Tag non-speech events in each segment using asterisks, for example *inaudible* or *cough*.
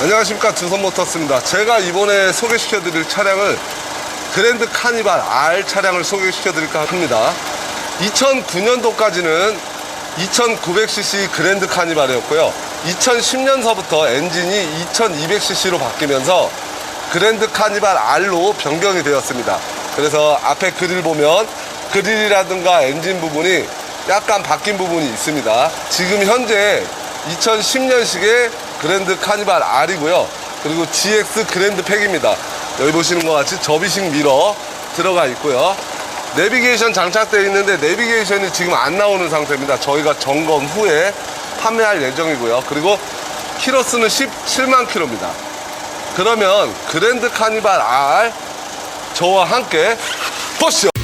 안녕하십니까. 두선모터스입니다. 제가 이번에 소개시켜 드릴 차량은 그랜드 카니발 R 차량을 소개시켜 드릴까 합니다. 2009년도까지는 2900cc 그랜드 카니발이었고요. 2010년서부터 엔진이 2200cc로 바뀌면서 그랜드 카니발 R로 변경이 되었습니다. 그래서 앞에 그릴 보면 그릴이라든가 엔진 부분이 약간 바뀐 부분이 있습니다. 지금 현재 2010년식의 그랜드 카니발 R이고요. 그리고 GX 그랜드 팩입니다. 여기 보시는 것 같이 접이식 미러 들어가 있고요. 내비게이션 장착되어 있는데 내비게이션이 지금 안 나오는 상태입니다. 저희가 점검 후에 판매할 예정이고요. 그리고 키로수는 17만 킬로입니다. 그러면 그랜드 카니발 R 저와 함께 *laughs* 보시죠.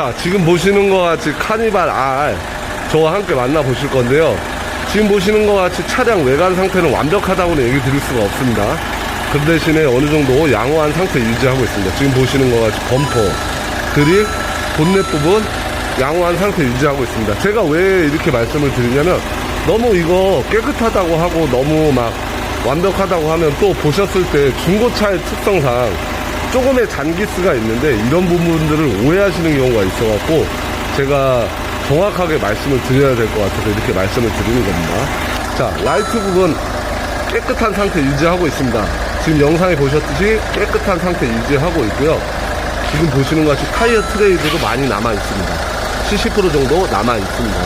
자, 지금 보시는 것 같이 카니발 R 저와 함께 만나보실 건데요. 지금 보시는 것 같이 차량 외관 상태는 완벽하다고는 얘기 드릴 수가 없습니다. 그 대신에 어느 정도 양호한 상태 유지하고 있습니다. 지금 보시는 것 같이 범퍼, 그릴, 본넷 부분 양호한 상태 유지하고 있습니다. 제가 왜 이렇게 말씀을 드리냐면 너무 이거 깨끗하다고 하고 너무 막 완벽하다고 하면 또 보셨을 때 중고차의 특성상 조금의 잔기스가 있는데 이런 부분들을 오해하시는 경우가 있어갖고 제가 정확하게 말씀을 드려야 될 것 같아서 이렇게 말씀을 드리는 겁니다. 자, 라이트 부분 깨끗한 상태 유지하고 있습니다. 지금 영상에 보셨듯이 깨끗한 상태 유지하고 있고요. 지금 보시는 것 같이 타이어 트레이드도 많이 남아 있습니다. 70% 정도 남아 있습니다.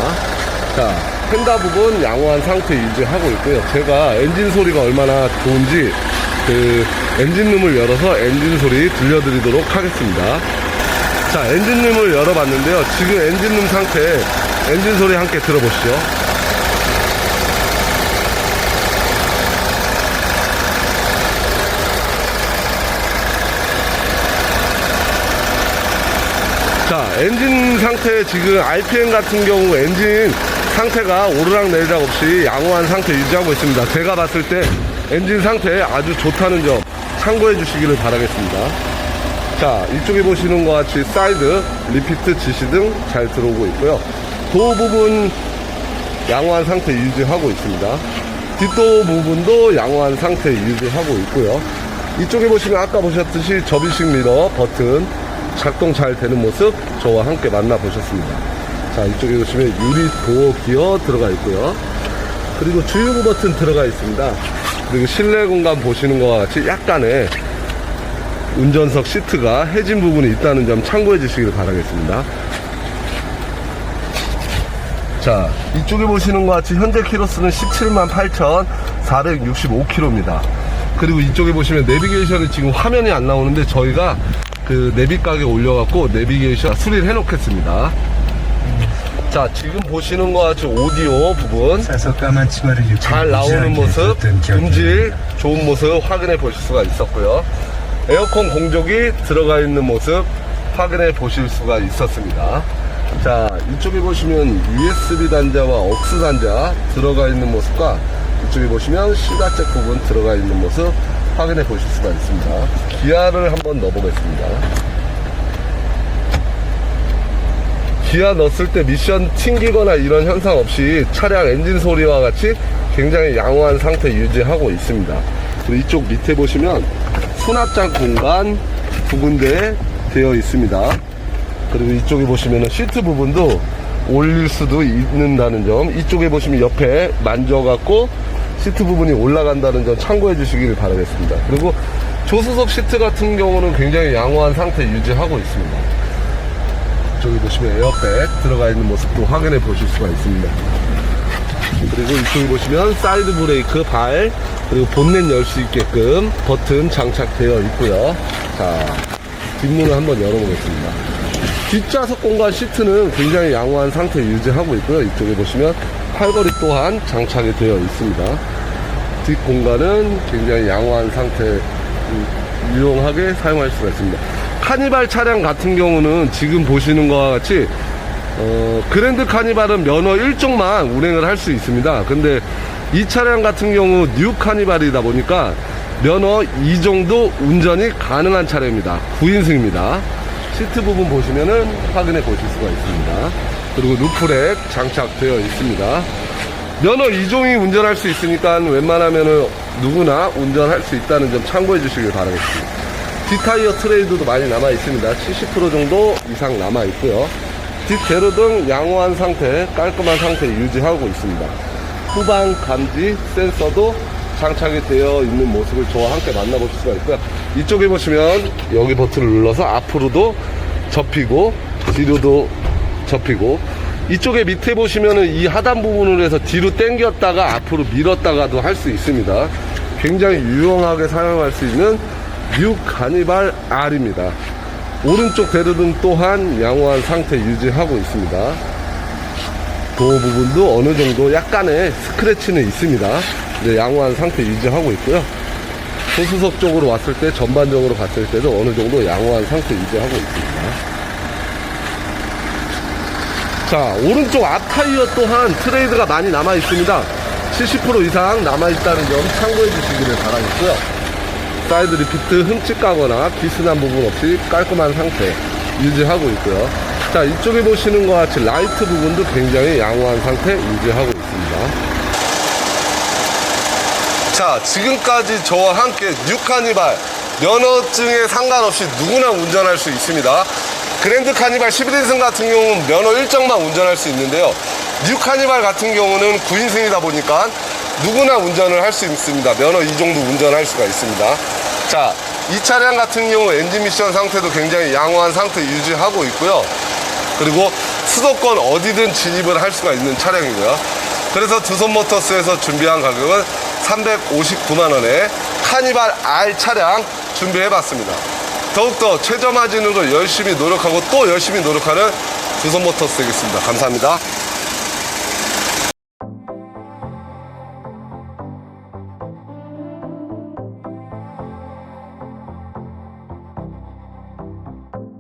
자, 펜다 부분 양호한 상태 유지하고 있고요. 제가 엔진 소리가 얼마나 좋은지 그 엔진룸을 열어서 엔진 소리 들려드리도록 하겠습니다. 자, 엔진룸을 열어봤는데요. 지금 엔진룸 상태 엔진 소리 함께 들어보시죠. 자, 엔진 상태 지금 RPM 같은 경우 엔진 상태가 오르락 내리락 없이 양호한 상태 유지하고 있습니다. 제가 봤을 때 엔진 상태 아주 좋다는 점 참고해 주시기를 바라겠습니다. 자, 이쪽에 보시는 것 같이 사이드, 리피트, 지시등 잘 들어오고 있고요. 도어 부분 양호한 상태 유지하고 있습니다. 뒷도어 부분도 양호한 상태 유지하고 있고요. 이쪽에 보시면 아까 보셨듯이 접이식 미러 버튼 작동 잘 되는 모습 저와 함께 만나보셨습니다. 자, 이쪽에 보시면 유리 도어 기어 들어가 있고요. 그리고 주유구 버튼 들어가 있습니다. 그리고 실내 공간 보시는 것과 같이 약간의 운전석 시트가 해진 부분이 있다는 점 참고해 주시길 바라겠습니다. 자, 이쪽에 보시는 것 같이 현재 키로수는 17만 465km입니다. 그리고 이쪽에 보시면 내비게이션이 지금 화면이 안 나오는데 저희가 그 내비 가게 올려갖고 내비게이션 수리를 해놓겠습니다. 자, 지금 보시는 것 같이 오디오 부분 잘 나오는 모습, 음질 좋은 모습 확인해 보실 수가 있었고요. 에어컨 공조기 들어가 있는 모습 확인해 보실 수가 있었습니다. 자, 이쪽에 보시면 USB 단자와 억스 단자 들어가 있는 모습과 이쪽에 보시면 시가잭 부분 들어가 있는 모습 확인해 보실 수가 있습니다. 기아를 한번 넣어보겠습니다. 기아 넣었을 때 미션 튕기거나 이런 현상 없이 차량 엔진 소리와 같이 굉장히 양호한 상태 유지하고 있습니다. 그리고 이쪽 밑에 보시면 수납장 공간 두 군데 되어 있습니다. 그리고 이쪽에 보시면 시트 부분도 올릴 수도 있는다는 점 이쪽에 보시면 옆에 만져갖고 시트 부분이 올라간다는 점 참고해 주시길 바라겠습니다. 그리고 조수석 시트 같은 경우는 굉장히 양호한 상태 유지하고 있습니다. 저기 보시면 에어백 들어가 있는 모습도 확인해 보실 수가 있습니다. 그리고 이쪽에 보시면 사이드 브레이크 발 그리고 본넷 열 수 있게끔 버튼 장착되어 있고요. 자 뒷문을 한번 열어보겠습니다. 뒷좌석 공간 시트는 굉장히 양호한 상태 유지하고 있고요. 이쪽에 보시면 팔걸이 또한 장착이 되어 있습니다. 뒷 공간은 굉장히 양호한 상태 음, 유용하게 사용할 수가 있습니다. 카니발 차량 같은 경우는 지금 보시는 것과 같이 어, 그랜드 카니발은 면허 1종만 운행을 할 수 있습니다. 근데 이 차량 같은 경우 뉴 카니발이다 보니까 면허 2정도 운전이 가능한 차량입니다. 9인승입니다. 시트 부분 보시면은 확인해 보실 수가 있습니다. 그리고 루프렉 장착되어 있습니다. 면허 2종이 운전할 수 있으니까 웬만하면은 누구나 운전할 수 있다는 점 참고해 주시길 바라겠습니다. 뒷타이어 트레이드도 많이 남아 있습니다. 70% 정도 이상 남아 있고요. 뒷제로 등 양호한 상태, 깔끔한 상태 유지하고 있습니다. 후방 감지 센서도 장착이 되어 있는 모습을 저와 함께 만나보실 수가 있고요. 이쪽에 보시면 여기 버튼을 눌러서 앞으로도 접히고 뒤로도 접히고 이쪽에 밑에 보시면은 이 하단 부분을 해서 뒤로 당겼다가 앞으로 밀었다가도 할 수 있습니다. 굉장히 유용하게 사용할 수 있는 뉴 가니발 R입니다. 오른쪽 대로등 또한 양호한 상태 유지하고 있습니다. 도어 부분도 어느 정도 약간의 스크래치는 있습니다. 네, 양호한 상태 유지하고 있고요. 소수석 쪽으로 왔을 때 전반적으로 봤을 때도 어느 정도 양호한 상태 유지하고 있습니다. 자, 오른쪽 앞 타이어 또한 트레이드가 많이 남아 있습니다. 70% 이상 남아 있다는 점 참고해 주시기를 바라겠고요. 사이드 리피트 흠집 가거나 기스난 부분 없이 깔끔한 상태 유지하고 있고요. 자, 이쪽에 보시는 것 같이 라이트 부분도 굉장히 양호한 상태 유지하고 있습니다. 자, 지금까지 저와 함께 뉴카니발 면허증에 상관없이 누구나 운전할 수 있습니다. 그랜드 카니발 11인승 같은 경우는 면허 일정만 운전할 수 있는데요. 뉴 카니발 같은 경우는 9인승이다 보니까 누구나 운전을 할 수 있습니다. 면허 이 정도 운전할 수가 있습니다. 자, 이 차량 같은 경우 엔진 미션 상태도 굉장히 양호한 상태 유지하고 있고요. 그리고 수도권 어디든 진입을 할 수가 있는 차량이고요. 그래서 두손 모터스에서 준비한 가격은 359만원에 카니발 R 차량 준비해봤습니다. 더욱더 최저 마진으로 열심히 노력하고 또 열심히 노력하는 두손 모터스 되겠습니다. 감사합니다.